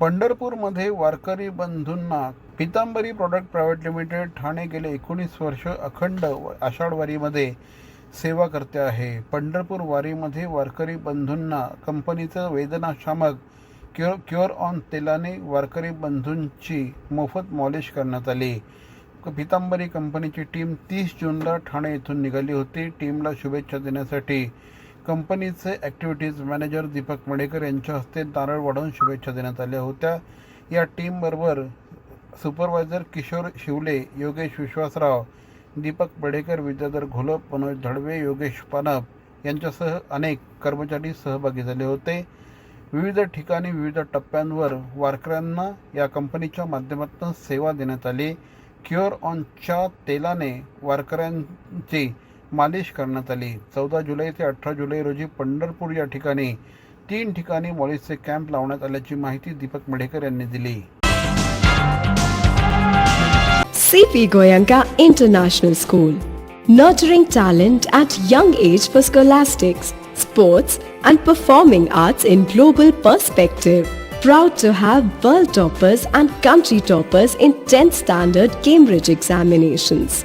पंढरपूरमध्ये वारकरी बंधूंना Pitambari product private limited Thane गेले एकोणीस वर्ष अखंड आषाढवारीमध्ये सेवा करते आहे. पंढरपूर वारीमध्ये वारकरी बंधूंना कंपनीचं वेदनाशामक क्युअर क्युअर ऑन तेलाने वारकरी बंधूंची मोफत मॉलिश करण्यात आली. पितांबरी कंपनीची टीम तीस जूनला ठाणे येथून निघाली होती. टीमला शुभेच्छा देण्यासाठी कंपनीचे ॲक्टिव्हिटीज मॅनेजर दीपक मडेकर यांच्या हस्ते नारळ वाढवून शुभेच्छा देण्यात आल्या होत्या. या टीमबरोबर सुपरवायझर किशोर शिवले योगेश विश्वासराव दीपक बडेकर विद्याधर घोलप मनोज धडवे योगेश पानप यांच्यासह अनेक कर्मचारी सहभागी झाले होते. विविध ठिकाणी विविध टप्प्यांवर वारकऱ्यांना या कंपनीच्या माध्यमातून सेवा देण्यात आली. क्युअर ऑनच्या तेलाने वारकऱ्यांची मालिश करण्यात आली. चौदा जुलै ते अठरा जुलै रोजी पंढरपूर या ठिकाणी तीन ठिकाणी मॉलिशचे कॅम्प लावण्यात आल्याची माहिती दीपक मढेकर यांनी दिली. CP Goenka international school nurturing talent at young age for scholastics sports and performing arts in global perspective proud to have world toppers and country toppers in tenth standard Cambridge examinations